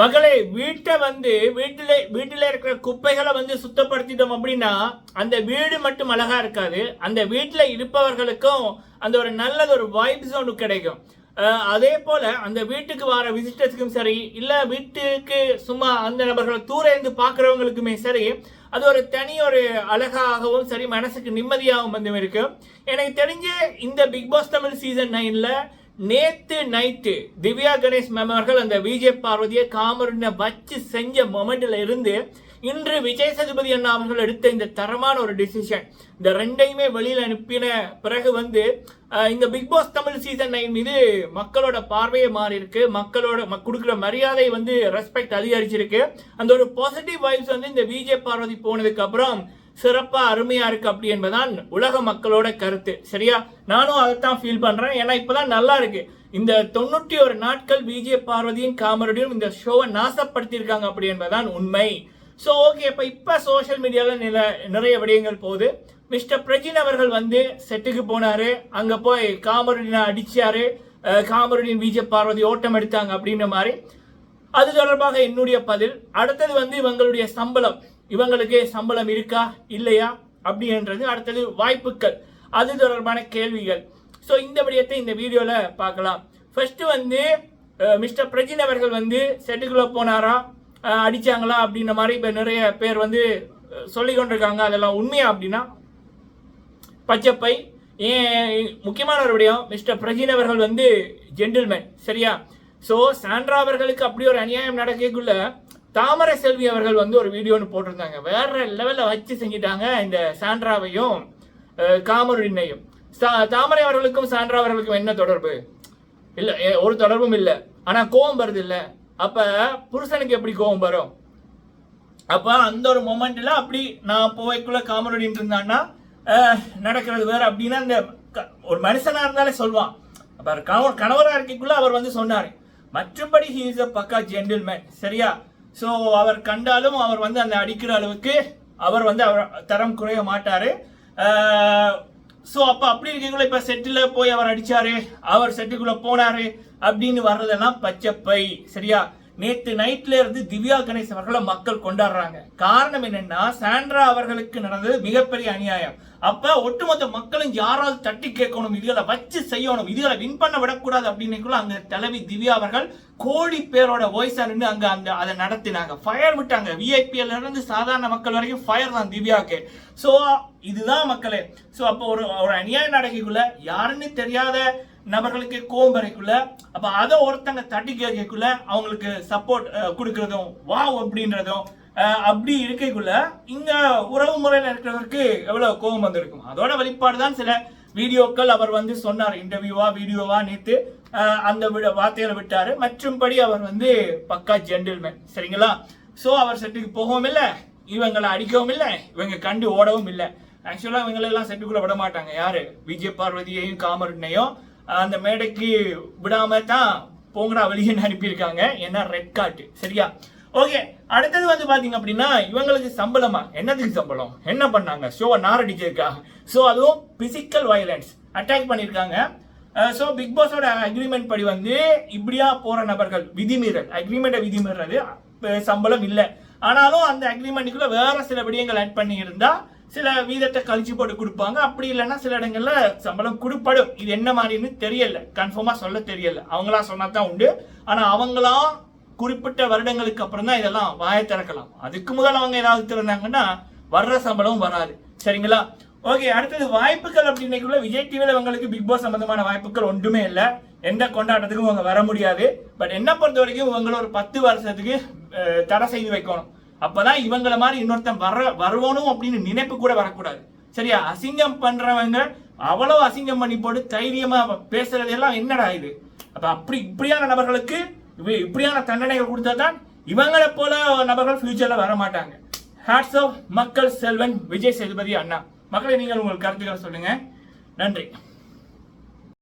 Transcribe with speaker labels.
Speaker 1: மகளே வீட்டை வந்து வீட்டில வீட்டில இருக்கிற குப்பைகளை வந்து சுத்தப்படுத்திட்டோம் அப்படின்னா அந்த வீடு மட்டும் அழகா இருக்காது. அந்த வீட்டில் இருப்பவர்களுக்கும் அந்த ஒரு நல்லது ஒரு வைப்ஸ் ஒன்று கிடைக்கும். அதே போல அந்த வீட்டுக்கு வர விசிட்டர்ஸ்க்கும் சரி இல்ல வீட்டுக்கு சும்மா அந்த நபர்களை தூர இருந்து பார்க்குறவங்களுக்குமே சரி அது ஒரு தனி ஒரு அழகாகவும் சரி மனசுக்கு நிம்மதியாகவும் வந்து இருக்கு. எனக்கு தெரிஞ்சு இந்த பிக் பாஸ் தமிழ் சீசன் நைன்ல நேத்து நைட்டு திவ்யா கணேஷ் மேம் அவர்கள் அந்த விஜய் பார்வதியை காமருனை வச்சு செஞ்ச மொமெண்ட்ல இருந்து இன்று விஜய் சதுபதி அண்ணா அவர்கள் எடுத்த இந்த தரமான ஒரு டிசிஷன் இந்த ரெண்டையுமே வெளியில் அனுப்பின பிறகு வந்து இந்த Bigg Boss Tamil season nine மீது மக்களோட பார்வையே மாறி இருக்கு மக்களோட ம- கொடுக்குற மரியாதை வந்து ரெஸ்பெக்ட் அதிகரிச்சிருக்கு. அந்த ஒரு பாசிட்டிவ் வைப்ஸ் வந்து இந்த விஜய் பார்வதி போனதுக்கு அப்புறம் சிறப்பாக அருமையாக இருக்குது அப்படி என்பதுதான் உலக மக்களோட கருத்து. சரியா? நானும் அதைத்தான் ஃபீல் பண்ணுறேன் ஏன்னா இப்பதான் நல்லா இருக்கு. இந்த தொண்ணூற்றி ஒரு நாட்கள் விஜய பார்வதியும் காமரடியும் இந்த ஷோவை நாசப்படுத்தியிருக்காங்க அப்படி என்பதுதான் உண்மை. ஸோ ஓகே இப்போ இப்போ சோஷியல் மீடியாவில் நில நிறைய விடயங்கள் போகுது. மிஸ்டர் பிரஜின் அவர்கள் வந்து செட்டுக்கு போனார். அங்கே போய் காமருடினை அடித்தார் அஹ் விஜய பார்வதி ஓட்டம் எடுத்தாங்க அப்படின்ற மாதிரி. அது தொடர்பாக என்னுடைய பதில். அடுத்தது வந்து இவங்களுடைய சம்பளம். இவங்களுக்கு சம்பளம் இருக்கா இல்லையா? அப்படின்றது அடுத்தது வாய்ப்புகள். அது தொடர்பான கேள்விகள். ஸோ இந்த விடயத்தை இந்த வீடியோவில் பார்க்கலாம். ஃபர்ஸ்ட் வந்து மிஸ்டர் பிரஜின் அவர்கள் வந்து செட்டுக்குள்ளே போனாரா? அடித்தாங்களா அப்படின்ற மாதிரி இப்போ நிறைய பேர் வந்து சொல்லி கொண்டிருக்காங்க. அதெல்லாம் உண்மையா அப்படின்னா? பச்சைப்பை. ஏன் முக்கியமான ஒரு விடயம் மிஸ்டர் பிரஜின் அவர்கள் வந்து ஜென்டில்மேன் சரியா? ஸோ சாண்ட்ரா அவர்களுக்கு அப்படி ஒரு அநியாயம் நடக்கக்குள்ள தாமரை செல்வி அவர்கள் வந்து ஒரு வீடியோன்னு போட்டிருந்தாங்க. வேற லெவலில் வச்சு செஞ்சிட்டாங்க இந்த சாண்ட்ராவையும் காமருடினையும் சா- தாமரை அவர்களுக்கும் சாண்ட்ரா அவர்களுக்கும் என்ன தொடர்பு? இல்லை ஏ- ஒரு தொடர்பும் இல்லை. ஆனால் கோபம் வருது இல்லை. அப்போ புருஷனுக்கு எப்படி கோபம் வரும்? அப்போ அந்த ஒரு மொமெண்ட்ல அப்படி நான் போய்க்குள்ள காமருடின் இருந்தான்னா நடக்கிறது வேற அப்படின்னா இந்த க- ஒரு மனுஷனாக இருந்தாலே சொல்லுவான் அப்போ கணவர் கணவராக இருக்கக்குள்ள அவர் வந்து சொன்னார். மற்றபடி ஹீ இஸ் அ பக்கா ஜென்டில்மேன் சரியா? ஸோ அவர் கண்டாலும் அவர் வந்து அந்த அடிக்கிற அளவுக்கு அவர் வந்து அவர் தரம் குறைய மாட்டார். ஸோ அப்போ அப்படி இருக்கீங்களோ? இப்போ செட்டில் போய் அவர் அடிச்சாரு அவர் செட்டுக்குள்ளே போனாரு அப்படின்னு வர்றதெல்லாம் பச்சைப்பை சரியா? நேற்று நைட்ல இருந்து திவ்யா கணேஷ் அவர்களை மக்கள் கொண்டாடுறாங்க. காரணம் என்னன்னா சாண்ட்ரா அவர்களுக்கு நடந்தது மிகப்பெரிய அநியாயம். அப்ப ஒட்டுமொத்த மக்களும் யாராவது தட்டி கேட்கணும் இதுகளை வச்சு செய்யணும் இதுகளை வின் பண்ண விடக்கூடாது அப்படின்னு அங்க தலைவி திவ்யா அவர்கள் கோடி பேரோட வாய்ஸா நின்று அங்க அந்த அதை நடத்தினாங்க. ஃபயர் விட்டாங்க. விஐபிஎல் இருந்து சாதாரண மக்கள் வரைக்கும் ஃபயர் தான் திவ்யாவுக்கு. ஸோ இதுதான் மக்களே. ஸோ அப்போ ஒரு ஒரு அநியாயம் நடக்கைக்குள்ள யாருன்னு தெரியாத நபர்களுக்கு கோவம் வரைக்குள்ள அப்ப அதை ஒருத்தங்க தட்டி கேட்கக்குள்ள அவங்களுக்கு சப்போர்ட் கொடுக்கறதும் வாவ் அப்படின்றதும் அப்படி இருக்கைக்குள்ள இங்க உறவு முறையில் இருக்கிறவருக்கு எவ்வளவு கோபம் வந்திருக்கும்? அதோட வெளிப்பாடு தான் சில வீடியோக்கள் அவர் வந்து சொன்னார். இன்டர்வியூவா வீடியோவா நேத்து அந்த விட- வார்த்தைகளை விட்டார். மற்றும்படி அவர் வந்து பக்கா ஜென்டில்மேன் சரிங்களா? ஸோ அவர் செட்டுக்கு போகவும் இல்லை இவங்களை அடிக்கவும் இல்லை இவங்க கண்டு ஓடவும் இல்லை. ஆக்சுவலாக இவங்களெல்லாம் செட்டுக்குள்ளே விட மாட்டாங்க. யாரு? விஜய் பார்வதியையும் காமரனையும் அந்த மேடைக்கு விடாம தான் போங்கடா வெளியே அனுப்பியிருக்காங்க? ஏன்னா ரெட் கார்டு சரியா? ஓகே அடுத்தது வந்து பாத்தீங்க அப்படின்னா இவங்களுக்கு சம்பளமா? என்னதுக்கு சம்பளம்? என்ன பண்ணாங்க? ஷோவை நாரடிச்சிருக்கா ஸோ அதுவும் பிசிக்கல் வயலன்ஸ் அட்டாக் பண்ணியிருக்காங்க ஸோ பிக் பாஸோட அக்ரிமெண்ட் படி வந்து இப்படியா போற நபர்கள் விதிமீறல். அக்ரிமெண்ட்டை விதிமீறது சம்பளம் இல்லை. ஆனாலும் அந்த அக்ரிமெண்ட்டுக்குள்ள வேற சில விடயங்கள் ஆட் பண்ணி இருந்தா சில வீதத்தை கழிச்சு போட்டு கொடுப்பாங்க. அப்படி இல்லைன்னா சில இடங்கள்ல சம்பளம் கொடுப்படும். இது என்ன மாதிரின்னு தெரியல. கன்ஃபார்மா சொல்ல தெரியல. அவங்களா சொன்னா தான் உண்டு. ஆனா அவங்களா குறிப்பிட்ட வருடங்களுக்கு அப்புறம் தான் இதெல்லாம் வாயை திறக்கலாம். அதுக்கு முதல் அவங்க ஏதாவது திறந்தாங்கன்னா வர்ற சம்பளம் வராது. சரிங்களா? ஓகே அடுத்தது வாய்ப்புகள் அப்படின்னைக்குள்ள விஜய் டிவியில் அவங்களுக்கு பிக் பாஸ் சம்பந்தமான வாய்ப்புகள் ஒன்றுமே இல்லை. எந்த கொண்டாட்டத்துக்கும் அவங்க வர முடியாது. பட் என்ன பொறுத்த வரைக்கும் இவங்கள ஒரு பத்து வருஷத்துக்கு தடை செய்து வைக்கணும். அப்போதான் இவங்கள மாதிரி இன்னொருத்தன் வர வருவணும் அப்படின்னு நினைப்பு கூட வரக்கூடாது. சரியா? அசிங்கம் பண்றவங்க அவ்வளோ அசிங்கம் பண்ணி போட்டு தைரியமா பேசுறது எல்லாம் என்னடா இது? அப்ப அப்படி இப்படியான நபர்களுக்கு இப்படியான தண்டனைகள் கொடுத்தா தான் இவங்களை போல நபர்கள் ஃபியூச்சரில் வர மாட்டாங்க ஹேட்ஸ் ஆஃப் மக்கள் செல்வன் விஜய் சேதுபதி அண்ணா. மக்களை நீங்கள் உங்கள் கருத்துக்களை சொல்லுங்கள் நன்றி.